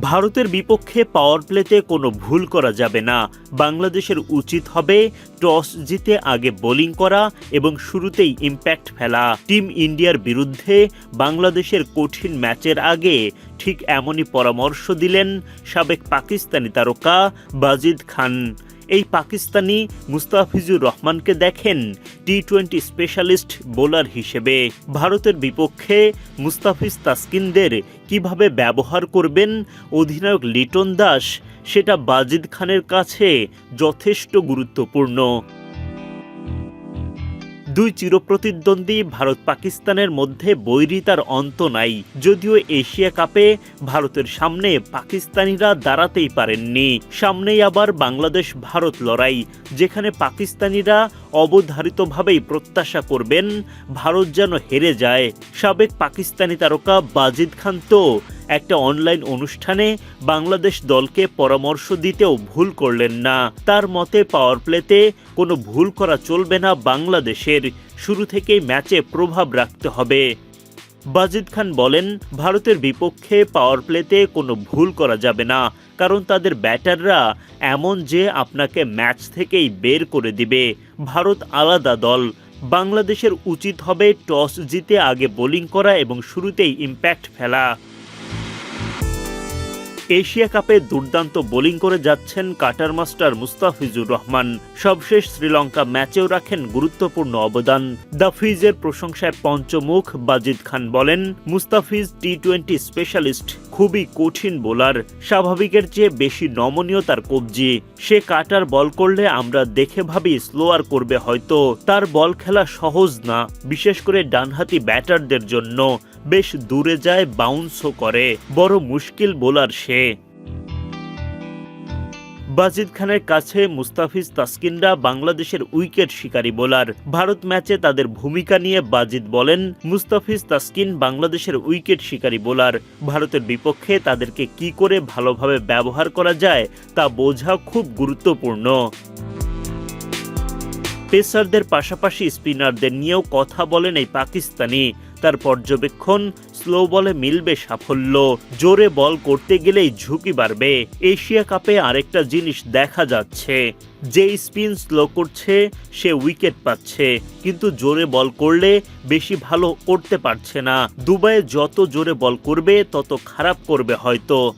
ভারতের বিপক্ষে পাওয়ার প্লেতে কোনো ভুল করা যাবে না। বাংলাদেশের উচিত হবে টস জিতে আগে বোলিং করা এবং শুরুতেই ইম্প্যাক্ট ফেলা। টিম ইন্ডিয়ার বিরুদ্ধে বাংলাদেশের কঠিন ম্যাচের আগে ঠিক এমনই পরামর্শ দিলেন সাবেক পাকিস্তানি তারকা বাজিদ খান। এই পাকিস্তানি মুস্তাফিজুর রহমানকে দেখেন টি টোয়েন্টি স্পেশালিস্ট বোলার হিসেবে। ভারতের বিপক্ষে মুস্তাফিজ তাসকিনদের কীভাবে ব্যবহার করবেন অধিনায়ক লিটন দাস, সেটা বাজিদ খানের কাছে যথেষ্ট গুরুত্বপূর্ণ। দুই চিরপ্রতিদ্বন্দ্বী ভারত পাকিস্তানের মধ্যে বৈরিতার অন্ত নাই। যদিও এশিয়া কাপে ভারতের সামনে পাকিস্তানিরা দাঁড়াতেই পারেননি। সামনেই আবার বাংলাদেশ ভারত লড়াই, যেখানে পাকিস্তানিরা অবধারিতভাবেই প্রত্যাশা করবেন, ভারত যেন হেরে যায়। সাবেক পাকিস্তানি তারকা বাজিদ খান তো একটা অনলাইন অনুষ্ঠানে বাংলাদেশ দলকে পরামর্শ দিতেও ভুল করলেন না। তার মতে পাওয়ার প্লেতে কোনো ভুল করা চলবে না বাংলাদেশের। শুরু থেকেই ম্যাচে প্রভাব রাখতে হবে। বাজিদ খান বলেন, ভারতের বিপক্ষে পাওয়ার প্লেতে কোনো ভুল করা যাবে না, কারণ তাদের ব্যাটাররা এমন যে আপনাকে ম্যাচ থেকেই বের করে দিবে। ভারত আলাদা দল। বাংলাদেশের উচিত হবে টস জিতে আগে বোলিং করা এবং শুরুতেই ইম্প্যাক্ট ফেলা। এশিয়া কাপে দুর্দান্ত বোলিং করে যাচ্ছেন কাটার মাস্টার মুস্তাফিজুর রহমান। সবশেষ শ্রীলঙ্কা ম্যাচেও রাখেন গুরুত্বপূর্ণ অবদান। দ্য ফিজের প্রশংসায় পঞ্চমুখ বাজিদ খান বলেন, মুস্তাফিজ টি টোয়েন্টি স্পেশালিস্ট, খুবই কঠিন বোলার। স্বাভাবিকের চেয়ে বেশি নমনীয় তার কবজি। সে কাটার বল করলে আমরা দেখে ভাবি স্লোয়ার করবে হয়তো। তার বল খেলা সহজ না, বিশেষ করে ডানহাতি ব্যাটারদের জন্য। বেশ দূরে যায় বাউন্সও করে। বড় মুশকিল বোলার সে। বাজিদ খানের কাছে মুস্তাফিজ তাসকিনরা বাংলাদেশের উইকেট শিকারী বোলার। ভারত ম্যাচে তাদের ভূমিকা নিয়ে বাজিদ বলেন, মুস্তাফিজ তাসকিন বাংলাদেশের উইকেট শিকারী বোলার। ভারতের বিপক্ষে তাদেরকে কি করে ভালোভাবে ব্যবহার করা যায়, তা বোঝা খুব গুরুত্বপূর্ণ। পেসারদের পাশাপাশি স্পিনারদের নিয়েও কথা বলেন এই পাকিস্তানি। তার পর্যবেক্ষণ, স্লো বলে মিলবে সাফল্য। জোরে বল করতে গেলেই ঝুঁকি বাড়বে। এশিয়া কাপে আরেকটা জিনিস দেখা যাচ্ছে। যে স্পিন স্লো করছে, সে উইকেট পাচ্ছে। কিন্তু জোরে বল করলে বেশি ভালো করতে পারছে না। দুবাইয়ে যত জোরে বল করবে, তত খারাপ করবে হয়তো।